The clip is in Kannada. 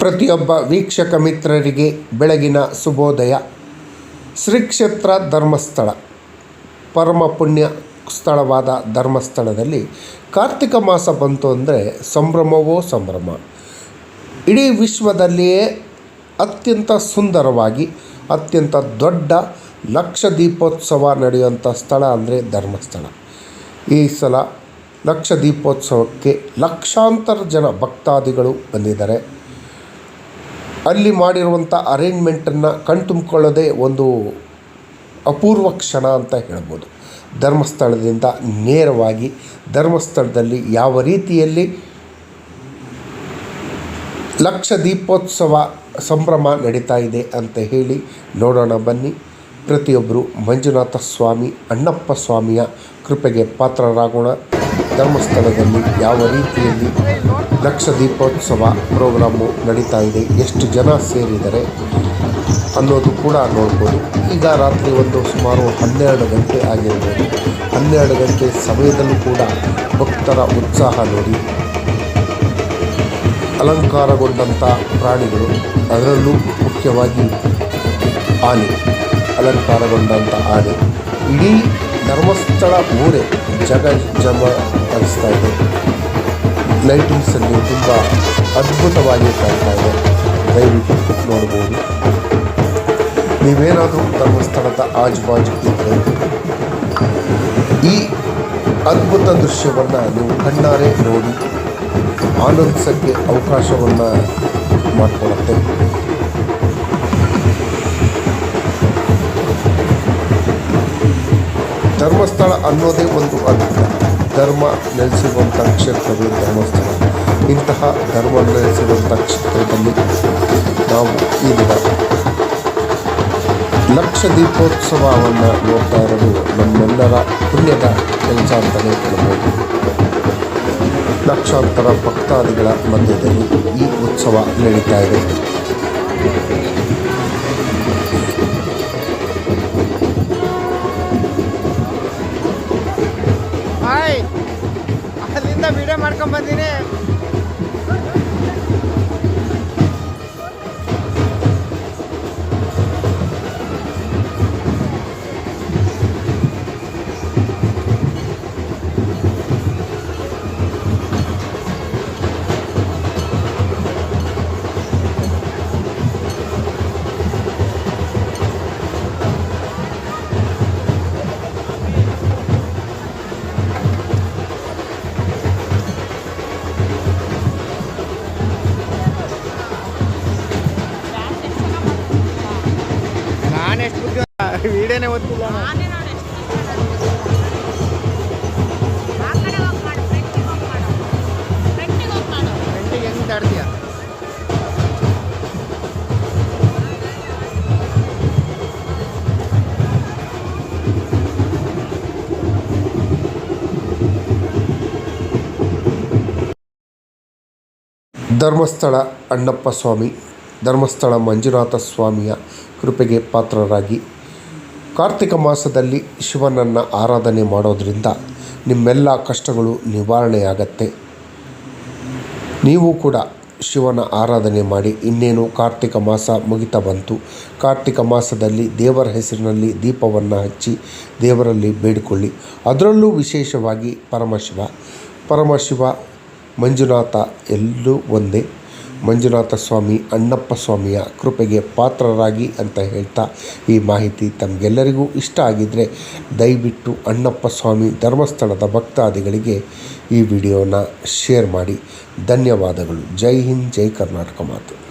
ಪ್ರತಿಯೊಬ್ಬ ವೀಕ್ಷಕ ಮಿತ್ರರಿಗೆ ಬೆಳಗಿನ ಶುಭೋದಯ. ಶ್ರೀ ಕ್ಷೇತ್ರ ಧರ್ಮಸ್ಥಳ. ಪರಮ ಪುಣ್ಯ ಸ್ಥಳವಾದ ಧರ್ಮಸ್ಥಳದಲ್ಲಿ ಕಾರ್ತಿಕ ಮಾಸ ಬಂತು ಅಂದರೆ ಸಂಭ್ರಮವೋ ಸಂಭ್ರಮ. ಇಡೀ ವಿಶ್ವದಲ್ಲಿಯೇ ಅತ್ಯಂತ ಸುಂದರವಾಗಿ, ಅತ್ಯಂತ ದೊಡ್ಡ ಲಕ್ಷ ದೀಪೋತ್ಸವ ನಡೆಯುವಂಥ ಸ್ಥಳ ಅಂದರೆ ಧರ್ಮಸ್ಥಳ. ಈ ಸಲ ಲಕ್ಷ ದೀಪೋತ್ಸವಕ್ಕೆ ಲಕ್ಷಾಂತರ ಜನ ಭಕ್ತಾದಿಗಳು ಬಂದಿದ್ದಾರೆ. ಅಲ್ಲಿ ಮಾಡಿರುವಂಥ ಅರೇಂಜ್ಮೆಂಟನ್ನು ಕಣ್ತುಂಬಿಕೊಳ್ಳೋದೇ ಒಂದು ಅಪೂರ್ವ ಕ್ಷಣ ಅಂತ ಹೇಳ್ಬೋದು. ಧರ್ಮಸ್ಥಳದಿಂದ ನೇರವಾಗಿ ಧರ್ಮಸ್ಥಳದಲ್ಲಿ ಯಾವ ರೀತಿಯಲ್ಲಿ ಲಕ್ಷ ದೀಪೋತ್ಸವ ಸಂಭ್ರಮ ನಡೀತಾ ಇದೆ ಅಂತ ಹೇಳಿ ನೋಡೋಣ ಬನ್ನಿ. ಪ್ರತಿಯೊಬ್ಬರು ಮಂಜುನಾಥ ಸ್ವಾಮಿ, ಅಣ್ಣಪ್ಪ ಸ್ವಾಮಿಯ ಕೃಪೆಗೆ ಪಾತ್ರರಾಗೋಣ. ಧರ್ಮಸ್ಥಳದಲ್ಲಿ ಯಾವ ರೀತಿಯಲ್ಲಿ ಲಕ್ಷ ದೀಪೋತ್ಸವ ಪ್ರೋಗ್ರಾಮು ನಡೀತಾ ಇದೆ, ಎಷ್ಟು ಜನ ಸೇರಿದ್ದಾರೆ ಅನ್ನೋದು ಕೂಡ ನೋಡ್ಬೋದು. ಈಗ ರಾತ್ರಿ ಒಂದು ಸುಮಾರು ಹನ್ನೆರಡು ಗಂಟೆ ಆಗಿರ್ಬೋದು. ಹನ್ನೆರಡು ಗಂಟೆ ಸಮಯದಲ್ಲೂ ಕೂಡ ಭಕ್ತರ ಉತ್ಸಾಹ ನೋಡಿ ಅಲಂಕಾರಗೊಂಡಂಥ ಪ್ರಾಣಿಗಳು ಅದರಲ್ಲೂ ಮುಖ್ಯವಾಗಿ ಆನೆ, ಅಲಂಕಾರಗೊಂಡಂಥ ಆನೆ. ಇಡೀ ಧರ್ಮಸ್ಥಳ ಊರೇ ಜಗ ಜಮ ಅನಿಸ್ತಾ ಇದೆ. ಲೈಟಿಂಗ್ಸಲ್ಲಿ ತುಂಬ ಅದ್ಭುತವಾಗಿ ಕಾಣ್ತಾ ಇದೆ. ದಯವಿಟ್ಟು ನೋಡ್ಬೋದು. ನೀವೇನಾದರೂ ಧರ್ಮಸ್ಥಳದ ಆಜುಬಾಜು ಇದ್ದರೆ ಈ ಅದ್ಭುತ ದೃಶ್ಯವನ್ನು ನೀವು ಕಣ್ಣಾರೆ ನೋಡಿ ಆನಂದಿಸೋಕ್ಕೆ ಅವಕಾಶವನ್ನು ಮಾಡಿಕೊಡುತ್ತೆ ಧರ್ಮಸ್ಥಳ ಅನ್ನೋದೇ ಒಂದು ಅದ್ಭುತ. ಧರ್ಮ ನೆಲೆಸಿರುವಂಥ ಕ್ಷೇತ್ರಗಳು ಧರ್ಮಸ್ಥಳ ಇಂತಹ ಧರ್ಮ ನೆಲೆಸಿರುವಂಥ ಕ್ಷೇತ್ರದಲ್ಲಿ ನಾವು ಈ ದಿನ ಲಕ್ಷ ದೀಪೋತ್ಸವವನ್ನು ನೋಡ್ತಾ ಇರೋದು ನಮ್ಮೆಲ್ಲರ ಪುಣ್ಯದ ಕೆಲಸ ಅಂತಲೇ ಹೇಳ್ಬೋದು. ಲಕ್ಷಾಂತರ ಭಕ್ತಾದಿಗಳ ಮಧ್ಯದಲ್ಲಿ ಈ ಉತ್ಸವ ನಡೀತಾ ಇದೆ. ಮಾಡ್ಕೊಂಡ್ ಬಂದೀನಿ. ನಾನು ಎಷ್ಟು ಬುದ್ಧಿ ವಿಡಿಯೋನೇ ಓದ್ತಿಲ್ಲ. ಗಂಟೆಗೆ ಹೆಂಗ್ ದಾಡ್ತೀಯ ಧರ್ಮಸ್ಥಳ ಅಣ್ಣಪ್ಪ ಸ್ವಾಮಿ, ಧರ್ಮಸ್ಥಳ ಮಂಜುನಾಥ ಸ್ವಾಮಿಯ ಕೃಪೆಗೆ ಪಾತ್ರರಾಗಿ ಕಾರ್ತಿಕ ಮಾಸದಲ್ಲಿ ಶಿವನನ್ನು ಆರಾಧನೆ ಮಾಡೋದರಿಂದ ನಿಮ್ಮೆಲ್ಲ ಕಷ್ಟಗಳು ನಿವಾರಣೆಯಾಗತ್ತೆ. ನೀವು ಕೂಡ ಶಿವನ ಆರಾಧನೆ ಮಾಡಿ ಇನ್ನೇನು ಕಾರ್ತಿಕ ಮಾಸ ಮುಗಿತಾ ಬಂತು. ಕಾರ್ತಿಕ ಮಾಸದಲ್ಲಿ ದೇವರ ಹೆಸರಿನಲ್ಲಿ ದೀಪವನ್ನು ಹಚ್ಚಿ ದೇವರಲ್ಲಿ ಬೇಡಿಕೊಳ್ಳಿ. ಅದರಲ್ಲೂ ವಿಶೇಷವಾಗಿ ಪರಮಶಿವ. ಪರಮಶಿವ ಮಂಜುನಾಥ ಎಲ್ಲೂ ಒಂದೇ. ಮಂಜುನಾಥ ಸ್ವಾಮಿ, ಅಣ್ಣಪ್ಪ ಸ್ವಾಮಿಯ ಕೃಪೆಗೆ ಪಾತ್ರರಾಗಿ ಅಂತ ಹೇಳ್ತಾ ಈ ಮಾಹಿತಿ ತಮಗೆಲ್ಲರಿಗೂ ಇಷ್ಟ ಆಗಿದ್ದರೆ ದಯವಿಟ್ಟು ಅಣ್ಣಪ್ಪ ಸ್ವಾಮಿ ಧರ್ಮಸ್ಥಳದ ಭಕ್ತಾದಿಗಳಿಗೆ ಈ ವಿಡಿಯೋನ ಶೇರ್ ಮಾಡಿ. ಧನ್ಯವಾದಗಳು. ಜೈ ಹಿಂದ್, ಜೈ ಕರ್ನಾಟಕ ಮಾತು.